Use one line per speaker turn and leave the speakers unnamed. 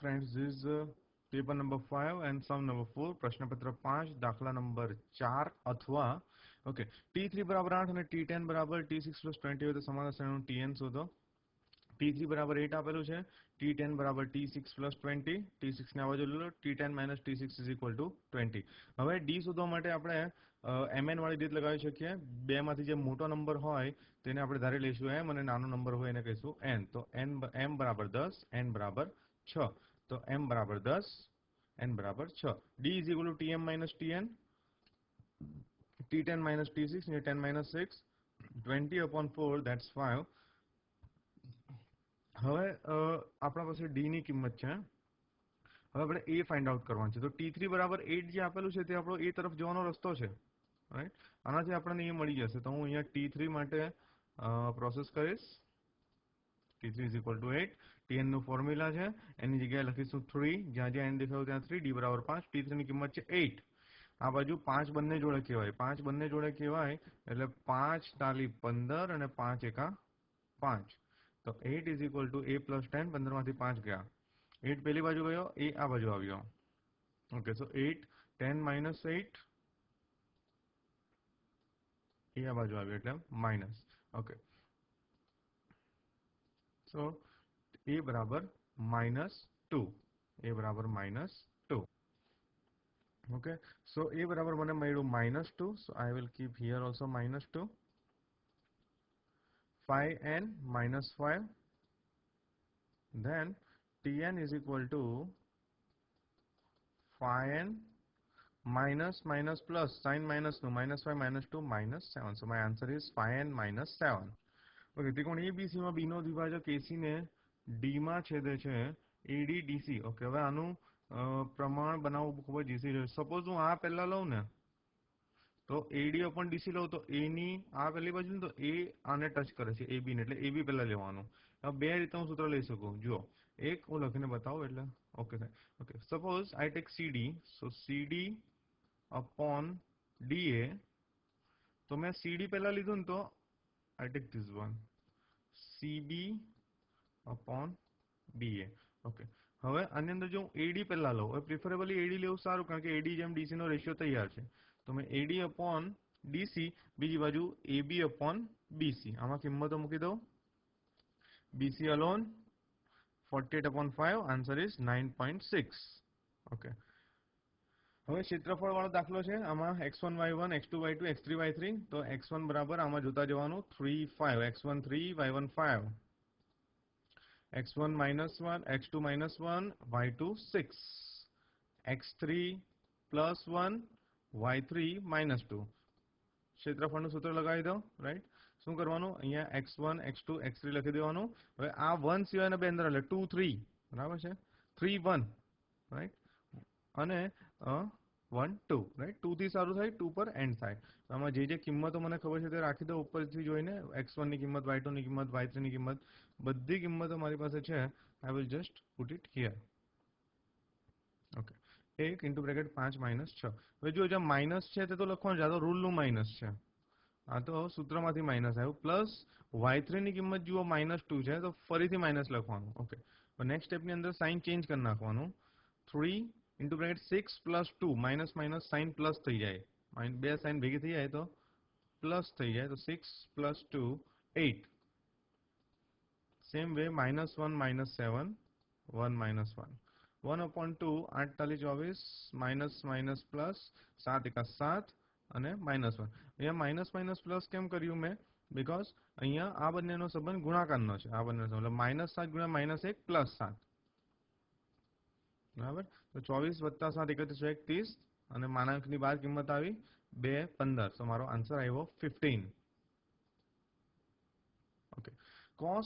friends, is paper number 5 and sum number 4, પ્રશ્નપત્ર પાંચ દાખલા નંબર ચાર અથવા ઓકે ટી થ્રી બરાબર આઠ અને T10 બરાબર ટી સિક્સ પ્લસ ટ્વેન્ટી હોય તો સમાન શ્રેણીનું એન શોધો ટી થ્રી બરાબર એટ આપેલું છે T10 બરાબર T6 plus 20 T6 ને આ બાજુ લો T10 minus T6 is equal to 20 હવે ડી શોધવા માટે આપણે એમએન વાળી રીત લગાવી શકીએ. બે માંથી જે મોટો નંબર હોય તેને આપણે ધારી લઈશું એમ અને નાનો નંબર હોય એને કહીશું એન તો એન એમ બરાબર દસ એન બરાબર 6 તો એમ બરાબર દસ એન બરાબર છ. D is equal to tm minus tn t ten minus t six ને 10 minus 6 20 upon 4 that's 5 હવે આપણા પાસે ડી ની કિંમત છે. હવે આપણે એ ફાઇન્ડ આઉટ કરવાનું છે. તો ટી થ્રી બરાબર એટ જે આપેલું છે તે આપણો એ તરફ જવાનો રસ્તો છે. રાઈટ આનાથી આપણને એ મળી જશે. તો હું અહીંયા ટી થ્રી માટે પ્રોસેસ કરીશ. T three is equal to eight ટીએનનું formula છે. એની જગ્યાએ લખીશું થ્રી જ્યાં જ્યાં એન દેખાયું ત્યાં થ્રી ડી બરાબર પાંચ. ટી થ્રી ની કિંમત છે એટ આ બાજુ પાંચ બંને જોડે કહેવાય. પાંચ બંને જોડે કહેવાય એટલે પાંચ તાલી પંદર અને પાંચ એકા પાંચ. તો eight is equal to a plus ten પંદરમાંથી પાંચ ગયા. એટ પેલી બાજુ ગયો, એ આ બાજુ આવ્યો. Okay so eight ten minus eight એ આ બાજુ આવ્યો એટલે માઇનસ ઓકે સો એ બરાબર માઇનસ ટુ એ બરાબર માઇનસ ટુ ઓકે સો એ બરાબર મને મળ્યું minus two so I will keep here also minus two 5n minus 5 then tn is equal to 5n minus minus plus sign minus 2 minus 5 minus 2 minus 7 so my answer is 5n minus 7 okay ત્રિકોણ ABC માં B નો દ્વિભાજક AC ને D માં છેદે છે AD DC okay હવે આનું પ્રમાણ બનાવવું ખૂબ જ ઈઝી છે. સપોઝ હું આ પહેલાં લઉં ને, તો એડી અપોન ડીસી લઉં, તો એની આ પહેલી બાજુ ને, તો એ આને ટચ કરે છે એ બીને એટલે એ બી પહેલાં લેવાનું. બે રીતે હું સૂત્ર લઈ શકું. જુઓ, એક હું લખીને બતાવું એટલે. ઓકે થાય okay suppose I take CD so CD upon DA તો મેં સીડી પહેલાં લીધું ને, તો I take this one CB upon BA okay હવે આની અંદર જો હું એડી પહેલા લઉં, હવે પ્રિફરેબલી એડી લેવું સારું, કારણ કે એડી જેમ ડીસી નો રેશિયો તૈયાર છે. તો મેં એડી અપોન ડીસી બીજી બાજુ એબી અપોન બીસી આમાં કિંમતો મૂકી દઉં. BC alone forty eight upon five answer is 9.6 okay હવે ક્ષેત્રફળ વાળો દાખલો છે. આમાં x1 y1 x2 y2 x3 y3 તો એક્સ વન બરાબર આમાં જોતા જવાનું 3 5 x1 3 y1 5 x1 minus 1 x2 minus 1 y2 6 x3 plus 1 y3 minus 2 ક્ષેત્રફળનું સૂત્ર લગાવી દો રાઈટ શું કરવાનું? અહીંયા x1 x2 x3 લખી દેવાનું. હવે આ 1 સિવાયના બે અંદર એટલે 2 3 બરાબર છે? 3 1 રાઈટ અને 1 2 રાઈટ 2 થી સારું થાય ટુ પર એન્ડ થાય. આમાં જે જે કિંમતો મને ખબર છે તે રાખી દો ઉપરથી જોઈને. X1 ની કિંમત y2 ની કિંમત y3 ની કિંમત, બધી કિંમતો મારી પાસે છે. I will just put it here okay એક ઇન્ટુ બ્રેકેટ પાંચ માઇનસ છ. હવે જો જ્યાં માઇનસ છે તે તો લખવાનું છે, આ તો રૂલનું માઇનસ છે. આ તો સૂત્રમાંથી માઇનસ આવ્યું. પ્લસ વાય થ્રીની કિંમત જુઓ માઇનસ ટુ છે, તો ફરીથી માઇનસ લખવાનું. ઓકે નેક્સ્ટ સ્ટેપની અંદર સાઇન ચેન્જ કરી નાખવાનું. Three into bracket six plus two minus minus sign plus થઈ જાય. બે સાઇન ભેગી થઈ જાય તો પ્લસ થઈ જાય. તો six plus two eight same way minus one minus seven one minus one one upon two આઠતાલીસ ચોવીસ માઇનસ માઇનસ પ્લસ સાત એકા સાત અને માઇનસ વન અહીંયા માઇનસ માઇનસ પ્લસ કેમ કર્યું મેં? બીકોઝ અહીંયા આ બંનેનો સંબંધ ગુણાકારનો છે. આ બંનેનો સંબંધ. માઇનસ સાત ગુણ્યા માઇનસ એક પ્લસ સાત. બરાબર? તો ચોવીસ વત્તા સાત એકત્રીસ એક ત્રીસ અને માનાંકની બાર કિંમત આવી બે પંદર. તો મારો આન્સર આવ્યો ફિફ્ટીન ઓકે